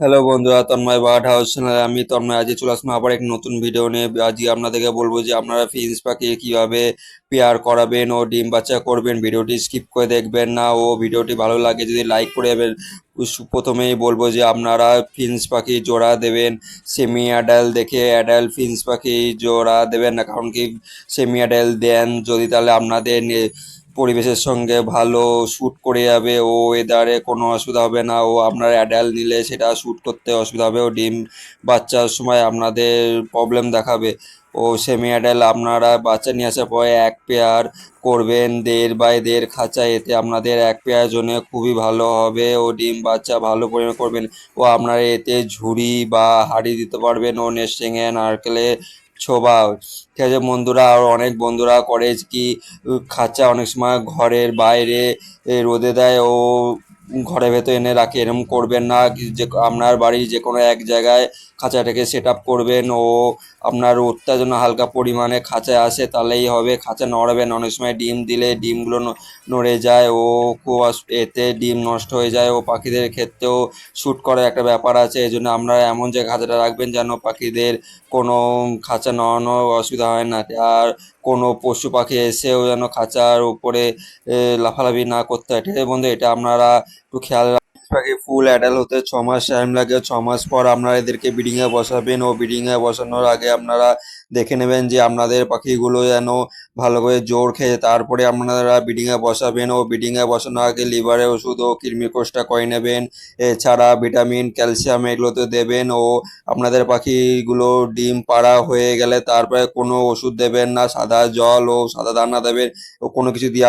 Hello বন্ধুরা, Tanmoy bird house চ্যানেলে আমি তন্ময়। আজকে চলে আসলাম আবার এক নতুন ভিডিও নিয়ে। আজকে আপনাদেরকে বলব যে আপনারা ফিন্স পাখি কীভাবে পেয়ার করাবেন ও ডিম বাচ্চা করবেন। ভিডিওটি স্কিপ করে দেখবেন না ও ভিডিওটি ভালো লাগে যদি লাইক করে উস- প্রথমেই বলব যে আপনারা ফিন্স পাখি জোড়া দেবেন। সেমি অ্যাডাল দেখে অ্যাডাল ফিন্স পাখি জোড়া দেবেন না। কারণ কি সেমি অ্যাডাল দেন যদি তাহলে আপনাদের পরিবেশের সঙ্গে ভালো শ্যুট করে যাবে, ও ওয়েদারে কোনো অসুবিধা হবে না, ও আপনার অ্যাডাল নিলে সেটা শ্যুট করতে অসুবিধা হবে, ও ডিম বাচ্চার সময় আপনাদের প্রবলেম দেখাবে। ও সেমি অ্যাডাল আপনারা বাচ্চা নিয়ে আসার পরে এক পেয়ার করবেন, দেড় বাই দেড় খাঁচা, এতে আপনাদের এক পেয়ার জন্য খুবই ভালো হবে, ও ডিম বাচ্চা ভালো পরিমাণ করবেন। ও আপনারা এতে ঝুড়ি বা হাঁড়ি দিতে পারবেন, ও নেস্টিংয়ে নারকেলে ছোবা ঠিক আছে, বন্ধুরা আর অনেক বন্ধুরা করে কি খাঁচা অনেক সময় ঘরের বাইরে রোদে দেয়, ও ঘরের ভেতর এনে রাখে এরকম করবেন না যে আপনার বাড়ির যে কোনো এক জায়গায় খাঁচাটাকে সেট আপ করবেন, ও আপনার রোদটা যেন হালকা পরিমাণে খাঁচায় আসে, তাহলেই হবে, খাঁচা নড়বেন, অনেক সময় ডিম দিলে ডিমগুলো নড়ে যায়, ও এতে ডিম নষ্ট হয়ে যায়, ও পাখিদের ক্ষেত্রেও শ্যুট করার একটা ব্যাপার আছে এই জন্য আপনারা এমন জায়গায় খাঁচাটা রাখবেন যেন পাখিদের কোনো খাঁচা নড়ানো অসুবিধা হয় না, আর কোনো পশু পাখি এসেও যেন খাঁচার উপরে লাফালাফি না করতে হয় বন্ধু, এটা আপনারা একটু খেয়াল পাখি ফুল অ্যাডাল হতে ছ মাস টাইম লাগে। ছ মাস পর আপনারা এদেরকে ব্রিডিংয়ে বসাবেন। ও ব্রিডিংয়ে বসানোর আগে আপনারা দেখে নেবেন যে আপনাদের পাখিগুলো যেন ভালো করে জোর খেয়ে, তারপরে আপনারা ব্রিডিংয়ে বসাবেন। ও ব্রিডিংয়ে বসানোর আগে লিভারের ওষুধ ও কৃমিকোষটা করে নেবেন। এছাড়া ভিটামিন ক্যালসিয়াম এগুলো তো দেবেন। ও আপনাদের পাখিগুলো ডিম পাড়া হয়ে গেলে তারপরে কোনো ওষুধ দেবেন না। সাদা জল ও সাদা দানা দেবেন। ও কোনো কিছু দেওয়া